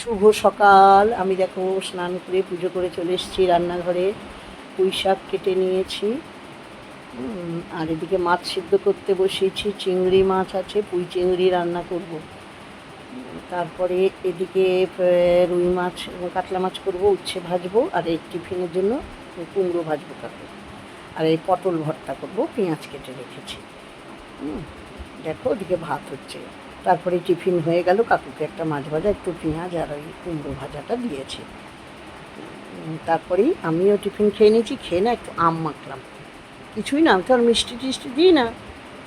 শুভ সকাল। আমি দেখো স্নান করে পুজো করে চলে এসেছি রান্নাঘরে। পুঁই শাক কেটে নিয়েছি। আর এদিকে মাছ সিদ্ধ করতে বসিয়েছি। চিংড়ি মাছ আছে, পুঁই চিংড়ি রান্না করব। তারপরে এদিকে রুই মাছ, কাতলা মাছ করব, উচ্ছে ভাজবো, আর এই টিফিনের জন্য কুমড়ো ভাজবো কাকু। আর এই পটল ভর্তা করব, পেঁয়াজ কেটে রেখেছি। দেখো ওদিকে ভাত হচ্ছে। তারপরে টিফিন হয়ে গেল, কাকুকে একটা মাছ ভাজা, একটু পেঁয়াজ আর ওই কুমড়ো ভাজাটা দিয়েছে। তারপরেই আমিও টিফিন খেয়ে নিয়েছি, খেয়ে না একটু আম মাখলাম। কিছুই না, আমি তো আর মিষ্টি টিষ্টি দিই না।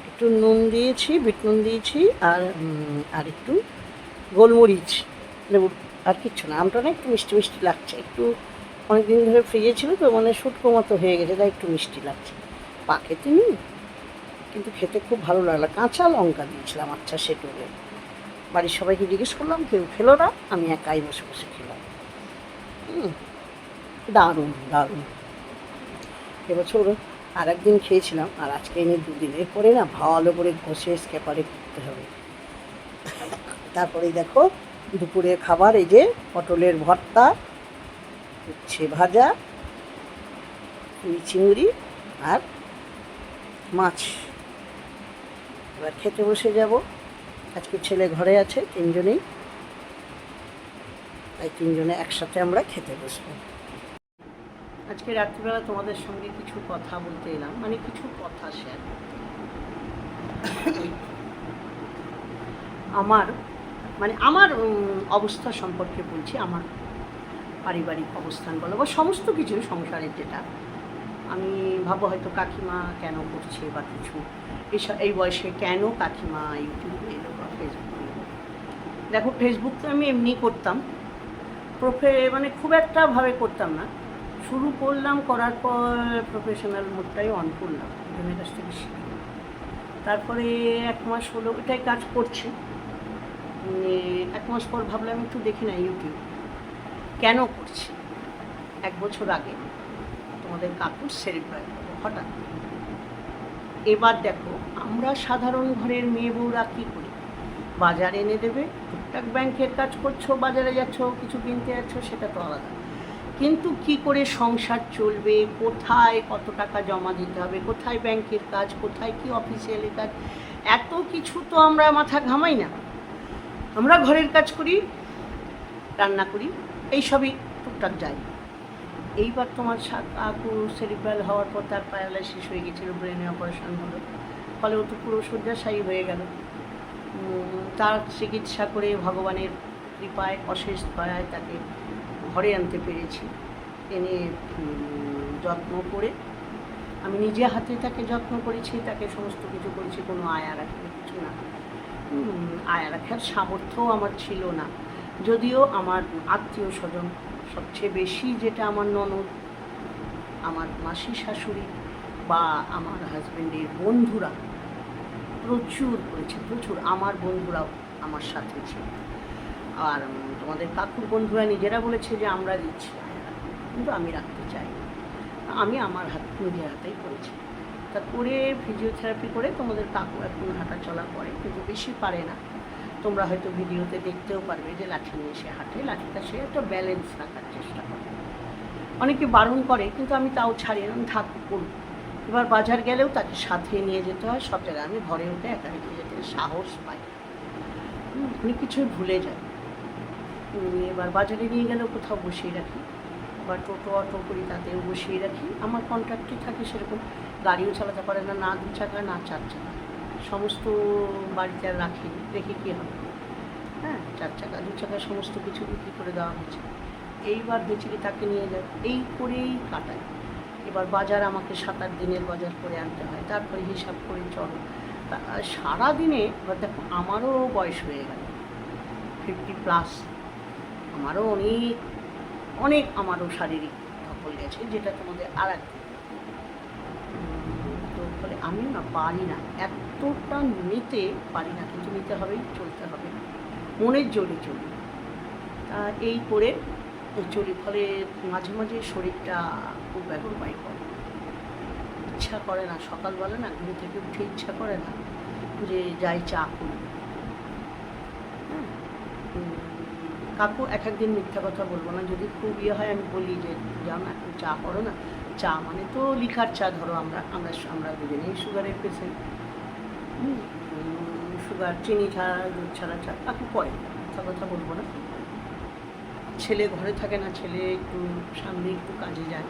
একটু নুন দিয়েছি, বিট নুন দিয়েছি আর আর একটু গোলমরিচ, লেবুর, আর কিচ্ছু না। আমটা না একটু মিষ্টি মিষ্টি লাগছে। একটু অনেকদিন ধরে ফ্রিজে ছিল তো মানে শুটকো মতো হয়ে গেছে, তাই একটু মিষ্টি লাগছে। পাকেতে নি কিন্তু খেতে খুব ভালো লাগল। কাঁচা লঙ্কা দিয়েছিলাম আচ্ছা সেটুকু বাড়ির সবাইকে জিজ্ঞেস করলাম, কেউ খেলো না? আমি একাই বসে বসে খেলাম। দারুণ দারুণ। এবছর আর একদিন খেয়েছিলাম, আর আজকে এনে দুদিন এরপরে না ভালো করে ঘষে স্কেপারে করতে হবে। তারপরে দেখো, দুপুরের খাবার, এই যে পটলের ভর্তা, উচ্ছে ভাজা চিংড়ি আর মাছ। এবার খেতে বসে যাব। আজকে ছেলে ঘরে আছে, তিনজনেই। তাই তিনজনে একসাথে আমরা খেতে বসবো। আজকে রাত্রিবেলা তোমাদের সঙ্গে কিছু কথা বলতে এলাম। মানে কিছু কথা শেয়ার আমার মানে আমার অবস্থা সম্পর্কে বলছি, আমার পারিবারিক অবস্থান বলো বা সমস্ত কিছু সংসারের যেটা। আমি ভাবো হয়তো কাকিমা কেন করছে বা কিছু। এসব এই বয়সে কেন কাকিমা ইউটিউবে এলো বা ফেসবুকে এলো? দেখো ফেসবুক তো আমি এমনি করতাম। প্রফে মানে খুব একটা ভাবে করতাম না। শুরু করলাম করার পর প্রফেশনাল মোডটাই অন করলাম। একজনের কাছ থেকে শিখে তারপরে এক মাস হলো এটাই কাজ করছি। উম, এক মাস পর ভাবলাম একটু দেখি না ইউটিউব কেন করছি? এক বছর আগে। তোমাদের কাকুর সেরিব্রাল হঠাৎ এবার দেখো, আমরা সাধারণ ঘরের মেয়ে বউরা কী করি? বাজার এনে দেবে, টুকটাক ব্যাংকের কাজ করছ, বাজারে যাচ্ছ, কিছু কিনতে যাচ্ছ, সেটা তো আলাদা। কিন্তু কি করে সংসার চলবে, কোথায় কত টাকা জমা দিতে হবে, কোথায় ব্যাংকের কাজ, কোথায় কি অফিসিয়ালি কাজ, এত কিছু তো আমরা মাথা ঘামাই না। আমরা ঘরের কাজ করি, রান্না করি, এইসবই টুকটাক যাই। এইবার তোমার কাকু সেরিব্রাল হওয়ার পর তার প্যারালাইসিস হয়ে গেছিল ব্রেনে অপারেশন হলো। ফলে ও তো পুরো শয্যাশায়ী হয়ে গেল। তার চিকিৎসা করে ভগবানের কৃপায়, অশেষ দয়ায় তাকে ঘরে আনতে পেরেছি। এনে যত্ন করে আমি নিজে হাতে তাকে যত্ন করেছি, তাকে সমস্ত কিছু করেছি, কোনো আয়া রাখি কিছু না। আয়া রাখার সামর্থ্যও আমার ছিল না। যদিও আমার আত্মীয় স্বজন সবচেয়ে বেশি যেটা আমার ননদ, আমার মাসি শাশুড়ি বা আমার হাজব্যান্ডের বন্ধুরা প্রচুর করেছে, প্রচুর। আমার বন্ধুরাও আমার সাথে ছিল। আর তোমাদের কাকুর বন্ধুরা নিজেরা বলেছে যে আমরা দিচ্ছি। কিন্তু আমি রাখতে চাই আমি আমার হাত, নিজের হাতেই করেছি। তা করে ফিজিওথেরাপি করে তোমাদের কাকু এখন হাঁটা চলা করে, কিন্তু বেশি পারে না। তোমরা হয়তো ভিডিওতে দেখতেও পারবে যে লাঠি নিয়ে সে হাঁটে লাঠিটা সে একটা ব্যালেন্স রাখার চেষ্টা করে। অনেকে বারণ করে কিন্তু আমি তাও ছাড়ি আমি থাক করব। এবার বাজার গেলেও তাকে সাথে নিয়ে যেতে হয় জায়গায় আমি ঘরে উঠে একা রেখে যেতে সাহস পাই। অনেক কিছুই ভুলে উম, এবার বাজারে নিয়ে গেলেও কোথাও বসিয়ে রাখি। বা টোটো অটো করি তাতেও বসিয়ে রাখি। আমার কন্ট্রাক্টই থাকে সেরকম গাড়িও চালাতে পারে না না দু চাকা না চার চাকা। সমস্ত বাড়িতে আর রাখি রেখে কী হবে? হ্যাঁ চার চাকা দু চাকা সমস্ত কিছু বিক্রি করে দেওয়া হয়েছে। এইবার হয়েছে কি তাকে নিয়ে যায়। এই করেই কাটায়। এবার বাজার আমাকে সাত আট দিনের বাজার করে আনতে হয়। তারপরে হিসাব করে চলো। সারাদিনে এবার দেখো আমারও বয়স হয়ে গেল। ফিফটি প্লাস আমারও অনেক অনেক আমারও শারীরিক ধকল গেছে যেটা তোমাদের আর এক উম, তো ফলে আমি না পারি না। এতটা নিতে পারি না, কিন্তু নিতে হবেই, চলতে হবে। মনের জোরে চলি। তা এই করে চলি, ফলে মাঝে মাঝে শরীরটা খুব ব্যবহার করে। ইচ্ছা করে না, সকালবেলা না ঘুম থেকে উঠে ইচ্ছা করে না যে যাই চা করি। কাকু এক একদিন মিথ্যা কথা বলব না। যদি খুব ইয়ে হয়, আমি বলি যে, যাও না চা করো না। চা মানে তো লিখার চা ধরো আমরা আমরা আমরা দুজনেই সুগারের পেশেন্ট সুগার, চিনি ছাড়া, দুধ ছাড়া চা কাকু পরে, মিথ্যা কথা বলব না। ছেলে ঘরে থাকে না, ছেলে একটু সামনে একটু কাজে যায়।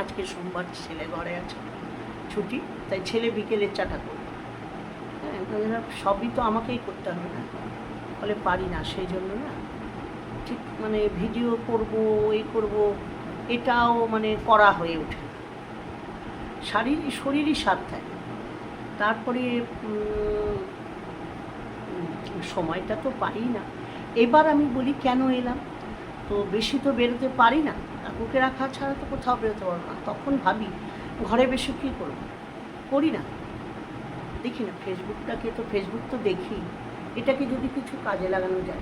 আজকে সোমবার ছেলে ঘরে আছে, ছুটি, তাই ছেলে বিকেলের চাটা করবে। হ্যাঁ সবই তো আমাকেই করতে হবে না। ফলে পারি না, সেই জন্য না, ঠিক মানে ভিডিও করব, এই করব। এটাও মানে করা হয়ে ওঠে। শারীর, শরীরই সাথ থাকে। তারপরে সময়টা তো পাই না। এবার আমি বলি, কেন এলাম? তো বেশি তো বেরোতে পারি না। কাকুকে রাখা ছাড়া তো কোথাও বেরোতে পারব না। তখন ভাবি, ঘরে বেশি কী করব? করি না। দেখি না, ফেসবুকটাকে তো, ফেসবুক তো দেখি। এটাকে যদি কিছু কাজে লাগানো যায়।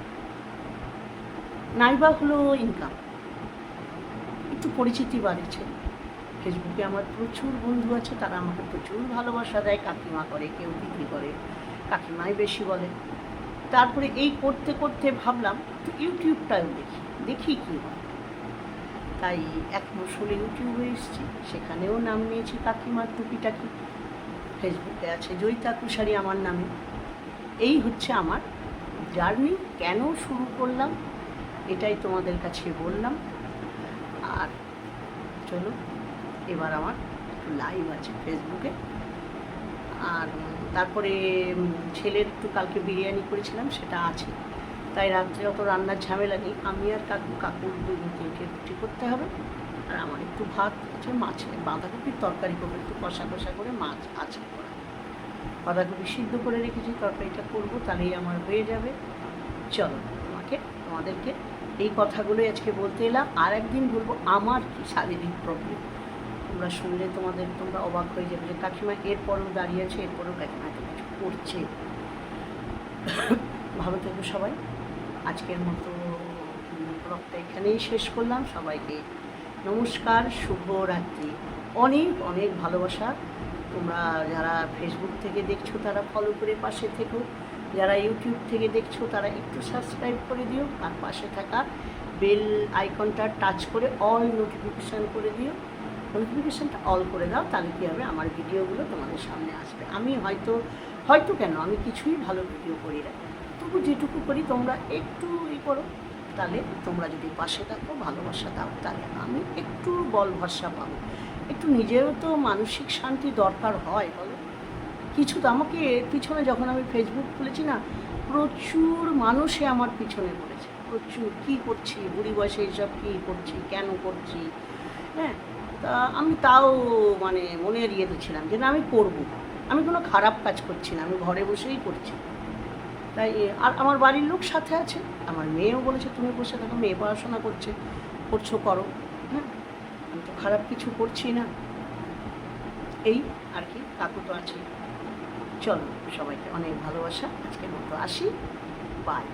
নাইবা হলো ইনকাম একটু পরিচিতি বাড়ছে ফেসবুকে আমার প্রচুর বন্ধু আছে, তারা আমাকে প্রচুর ভালোবাসা দেয়, কাকিমা করে, কেউ বিক্রি করে, কাকিমাই বেশি বলে। তারপরে এই করতে করতে ভাবলাম ইউটিউবটাও দেখি দেখি কী হয়। তাই এক মশলে ইউটিউবে এসেছি, সেখানেও নাম নিয়েছি কাকিমার টুকিটাকি ফেসবুকে আছে জয়িতা কুশারি আমার নামে। এই হচ্ছে আমার জার্নি, কেন শুরু করলাম, এটাই তোমাদের কাছে বললাম। চলো। এবার আমার একটু লাইভ আছে ফেসবুকে আর তারপরে ছেলের একটু কালকে বিরিয়ানি করেছিলাম, সেটা আছে। তাই রাত্রে অত রান্নার ঝামেলা নেই। আমি আর কাকু, কাকুর তিনটে রুটি করতে হবে। আর আমার একটু ভাত আছে, মাছে বাঁধাকপির তরকারি করব, একটু কষা কষা করে মাছ আছে বাঁধাকপি সিদ্ধ করে রেখেছি, তরকারিটা করব, তাহলেই আমার হয়ে যাবে। চলো তোমাকে, তোমাদেরকে এই কথাগুলোই আজকে বলতে এলাম। আর একদিন বলব, আমার কি শারীরিক প্রবলেম তোমরা শুনলে তোমাদের, তোমরা অবাক হয়ে যাবে যে, কাকিমা এরপরেও দাঁড়িয়ে আছে, এরপরেও কাকিমা এত কিছু করছে। ভালো থেকো সবাই। আজকের মতো ব্লগটা এখানেই শেষ করলাম। সবাইকে নমস্কার, শুভরাত্রি। অনেক অনেক ভালোবাসা। তোমরা যারা ফেসবুক থেকে দেখছ, তারা ফলো করে পাশে থেকো। যারা ইউটিউব থেকে দেখছ, তারা একটু সাবস্ক্রাইব করে দিও। আর পাশে থাকা বেল আইকনটা টাচ করে অল নোটিফিকেশান করে দিও। নোটিফিকেশানটা অল করে দাও, তাহলে কী হবে? আমার ভিডিওগুলো তোমাদের সামনে আসবে। আমি হয়তো হয়তো কেন? আমি কিছুই ভালো ভিডিও করি না। তবু যেটুকু করি, তোমরা একটু ই করো। তাহলে তোমরা যদি পাশে থাকো, ভালোবাসা দাও, তাহলে আমি একটু বল ভরসা পাবো। একটু নিজেরও তো মানসিক শান্তি দরকার হয়, বলো। কিছু তো আমাকে পিছনে যখন আমি ফেসবুক খুলেছি না, প্রচুর মানুষে আমার পিছনে পড়েছে। প্রচুর, কী করছি? বুড়ি বয়সে এইসব কী করছি? কেন করছি? হ্যাঁ তা আমি তাও মানে মনে এড়িয়ে দিচ্ছিলাম যে না, আমি করব। আমি কোনো খারাপ কাজ করছি না, আমি ঘরে বসেই করছি। তাই আর আমার বাড়ির লোক সাথে আছে। আমার মেয়েও বলেছে, তুমি বসে থাকো, মেয়ে পড়াশোনা করছে, করছ, করো। হ্যাঁ আমি তো খারাপ কিছু করছি না। এই আর কি, কাকু তো আছে চলো সবাইকে অনেক ভালোবাসা। আজকের মতো আসি। বাই